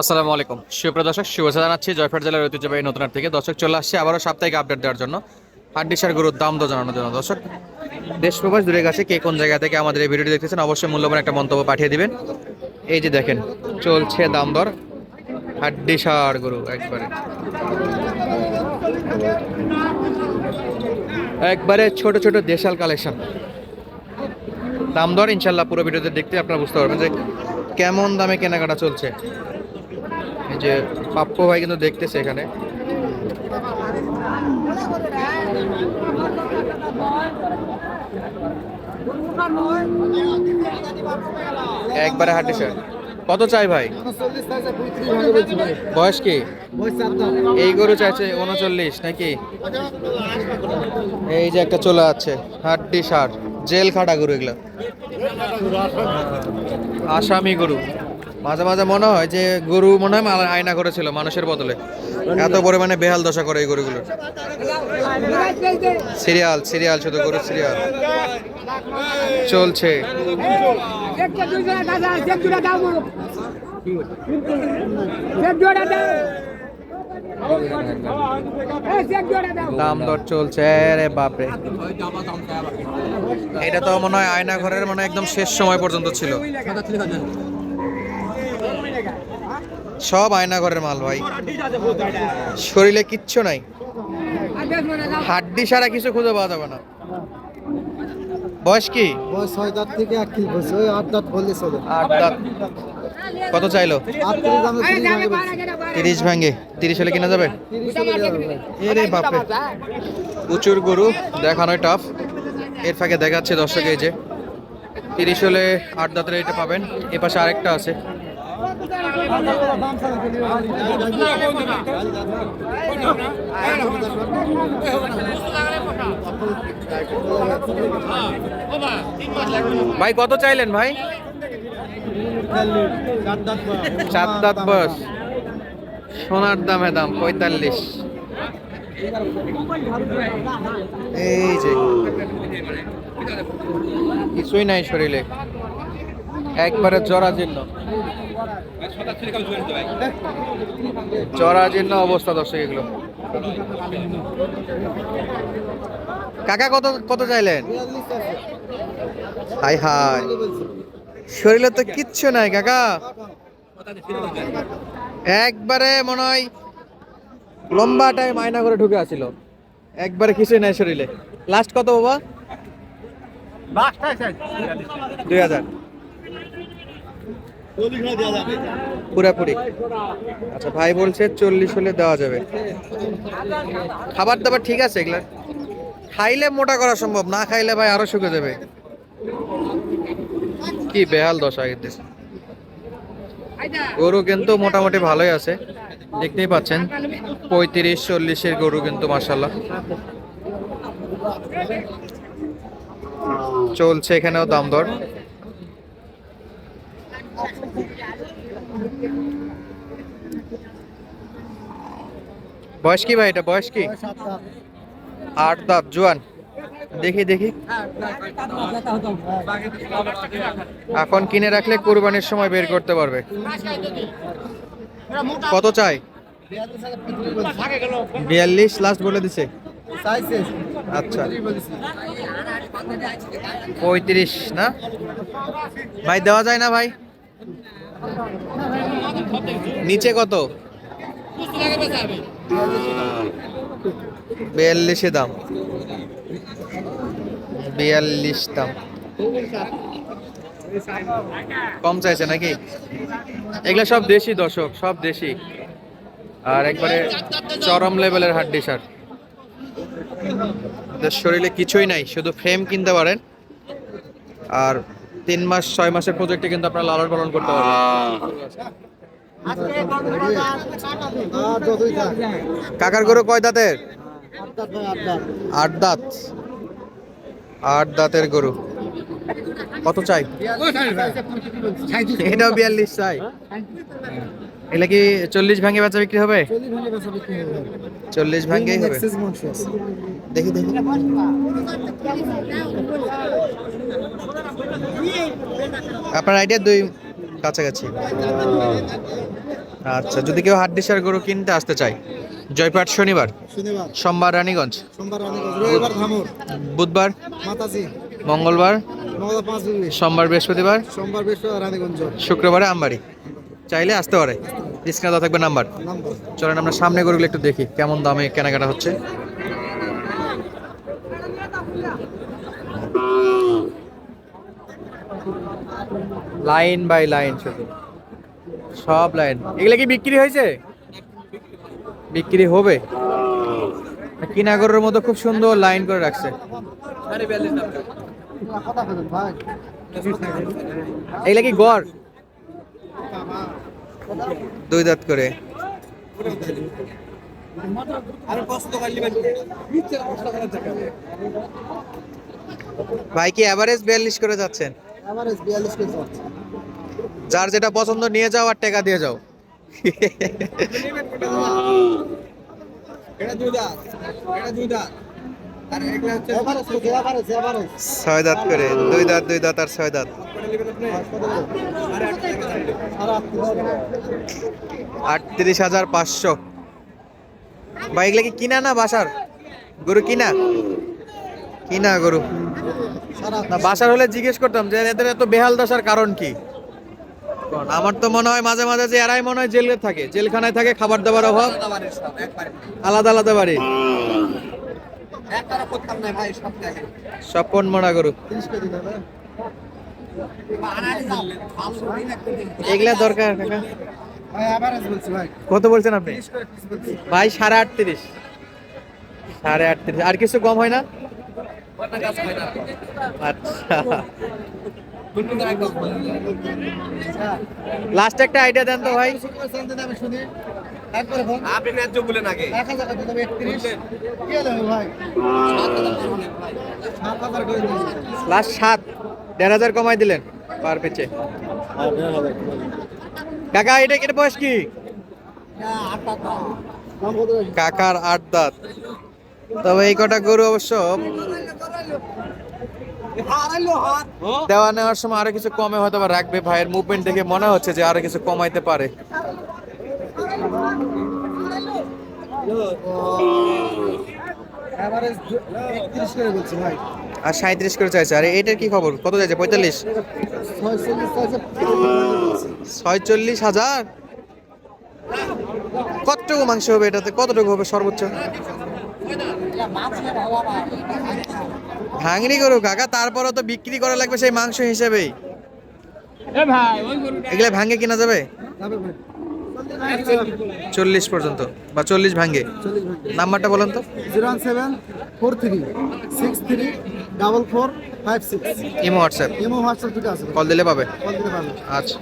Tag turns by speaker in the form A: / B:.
A: আসসালামু আলাইকুম। সুপ্রিয় দর্শক, শুভেচ্ছা জানাচ্ছি জয়ফাট জেলার ঐতিহ্যবাহী নতুন থেকে। দর্শক, চলে আসছে আবারও সাপ্তাহিক আপডেট দেওয়ার জন্য। হাড্ডিসার গরুর দাম দর জানানোর জন্য। দর্শক, দেশ প্রবাস, দূরে গেছে কে কোন জায়গা থেকে আমাদের এই ভিডিওটি দেখতেছেন অবশ্যই মূল্যবান একটা মন্তব্য পাঠিয়ে দিবেন। এই যে দেখেন, চলছে দাম দর। হাড্ডিসার গরু একবারে। একবারে ছোট ছোট দেশাল কালেকশন। দাম দর ইনশাল্লাহ পুরো ভিডিওতে দেখতে আপনারা বুঝতে পারবেন যে কেমন দামে কেনাকাটা চলছে। এই যে পাপ্পু ভাই কিন্তু দেখতেছে এখানে। একবারে হাঁটি স্যার কত চাই ভাই? বয়স কি? এই গরু চাইছে উনচল্লিশ, নাকি? এই যে একটা চলে আছে, হাড্ডি সার, জেল খাটা গরু এগুলো। আসামি গরু। মাঝে মাঝে মনে হয় যে গরু মনে হয় আয়না করেছিল মানুষের বদলে। এত পরিমাণে বেহাল দশা করে এই গরুগুলো। সিরিয়াল সিরিয়াল, শুধু গরু সিরিয়াল। চলছে। দাম দর চলছে রে বাপরে। এটা তো মনে হয় আয়না ঘরের মানে একদম শেষ সময় পর্যন্ত ছিল। সব আয়না ঘরের মাল ভাই। শরীরে কিচ্ছু নাই। হাড্ডি সারা কিছু খুঁজে পাওয়া যাবে না। বয়স কি?
B: বয়স ছয় দাঁত থেকে এক কিল বসে ওই আট দাঁত বললে চলে।
A: আট দাঁত। কত চাইলো?
B: তিরিশ ভাঙে
A: তিরিশ হলে কিনা যাবে? এরে বাপরে। প্রচুর গরু দেখানোই টাফ এর ফাঁকে দেখাচ্ছে দর্শক এই যে। তিরিশ হলে আট দাঁতের এটা পাবেন। এ পাশে আরেকটা আছে। ভাই, কত চাইলেন ভাই? চার দাঁত বয়স। সোনার দামে দাম, পঁয়তাল্লিশ। এই যে। কিছুই নাই শরীরে। একবারে জরাজীর্ণ। জরাজীর্ণ অবস্থা দর্শক এগুলো। কাকা কত কত চাইলেন? হাই হাই। শরীরে তো কিচ্ছু নাই কাকা। একবারে মনে হয় লম্বা টাইম আয়না করে ঢুকে আছিল। একবারে কিছুই নাই শরীরে। লাস্ট কত বাবা? দুই হাজার। পুরাপুরি। আচ্ছা ভাই বলছে চল্লিশ হলে দেওয়া যাবে। খাবার দাবার ঠিক আছে এগুলা? খাইলে মোটা করা সম্ভব, না খাইলে ভাই আরও শুকে যাবে। কি বেহাল দশা এদের গরু কিন্তু মোটামুটি ভালোই আছে। দেখতেই পাচ্ছেন, পঁয়ত্রিশ, চল্লিশের গরু কিন্তু মাসাল্লাহ চলছে এখানেও দাম দর। বয়স কি ভাই এটা বয়স কি? আট দাঁত। জোয়ান। দেখি দেখি। এখন কিনে রাখলে কোরবানির সময় বের করতে পারবে। কত চাই? বিয়াল্লিশ লাস্ট বলে দিছে। আচ্ছা। পঁয়ত্রিশ না? ভাই দেওয়া যায় না ভাই? নিচে কত? বিয়াল্লিশে দাম। বিয়াল্লিশ দাম। কম চাইছে নাকি? এগুলো সব দেশি দর্শক, সব দেশি। আর একবারে চরম লেভেলের হাড্ডি সার। শরীরে কিছুই নাই, শুধু ফ্রেম কিনতে পারেন। আর তিন মাস, ছয় মাসের প্রজেক্টে কিন্তু আপনারা লালন পালন করতে
B: থাক
A: কাকার গরু কয় দাঁতের?
B: আট দাঁত। আট দাঁত
A: আট দাঁত আট দাঁতের গরু। কত চাই? এটাও বিয়াল্লিশ চাই। এটা কি চল্লিশ ভাঙে বেচা বিক্রি হবে?
B: চল্লিশ ভাঙে
A: দেখি দেখি। আপনার আইডিয়া দুই কাছাকাছি। আচ্ছা যদি কেউ হাড্ডিসার গরু কিনতে আসতে চায় জয়পাট শনিবার
B: শনিবার।
A: সোমবার রানীগঞ্জ। বুধবার
B: মাতাজি।
A: মঙ্গলবার সোমবার বৃহস্পতিবার
B: সোমবার বৃহস্পতিবার রানীগঞ্জ।
A: শুক্রবারে আমবাড়ি। চাইলে আসতে পারে। স্ক্রিনে দেওয়া থাকবে নাম্বার।
B: নাম্বার।
A: চলেন আমরা সামনে গরুগুলো একটু দেখি কেমন দামে কেনাকাটা হচ্ছে। লাইন বাই লাইন শুধু। সব লাইন। এগুলো কি বিক্রি হয়েছে? বিক্রি হবে। কিনাগরের মতো খুব সুন্দর লাইন করে রাখছে। এগুলা কি গড়? দুই দাঁত করে। ভাই কি অ্যাভারেজ বিয়াল্লিশ করে যাচ্ছেন?
B: আমার বিয়াল্লিশ কেজি আছে
A: যার যেটা পছন্দ নিয়ে যাও আর টাকা দিয়ে যাও। ছয় দাঁত করে দুই দাঁত দুই দাঁত আর ছয় দাঁত। আটত্রিশ হাজার পাঁচশো। ভাই এগুলা কি কিনা না বাসার? গরু কিনা? কিনা গরু? না বাসার হলে জিজ্ঞেস করতাম যে এদের এত বেহাল দশার কারণ কি? আমার তো মনে হয় মাঝে মাঝে যে এরাই মনে হয় জেলে থাকে, জেলখানায় থাকে, খাবার দাবার অভাব। আলাদা আলাদা বাড়ি। সব পণ মরা গরু। এগুলা দরকার কত বলছেন আপনি? ভাই, সাড়ে আটত্রিশ। সাড়ে আটত্রিশ। আর কিছু কম হয় না? আচ্ছা। লাস্ট একটা আইডিয়া দেন তো ভাই।
B: শুনি
C: আপনি ন্যায্য বলেন আগে।
B: এক হাজার টাকা একত্রিশ কি হলো ভাই সাত হাজার
A: লাস্ট সাত। দেড় হাজার কমাই দিলেন পার পিছে। কাকা এটা কেটে বয়স কি? কাকার আট দাঁত। তবে এই কটা গরু অবশ্য দেওয়া নেওয়ার সময় আরও কিছু কমে হয়তো বা রাখবে ভাইয়ের মুভমেন্ট দেখে মনে হচ্ছে যে আরও কিছু কমাইতে পারে। আর সাঁত্রিশ করে চাইছে। আর এটার কি খবর? কত চাইছে? পঁয়তাল্লিশ?
B: ছয়চল্লিশ
A: হাজার? কতটুকু মাংস হবে এটাতে? কতটুকু হবে সর্বোচ্চ? ভাঙড়ি গরু কাকা। তারপরও তো বিক্রি করা লাগবে সেই মাংস হিসেবেই।
D: এ ভাই
A: এগুলা ভাঙে কিনা যাবে?
B: যাবে
A: চল্লিশ পর্যন্ত বা চল্লিশ ভাঙে। নাম্বারটা বলেন তো।
B: Zero one seven four three six three double four five six.
A: Imo WhatsApp.
B: Imo WhatsApp দুটো আছে।
A: কল দিলে পাবে?
B: কল দিতে পারবে
A: আচ্ছা।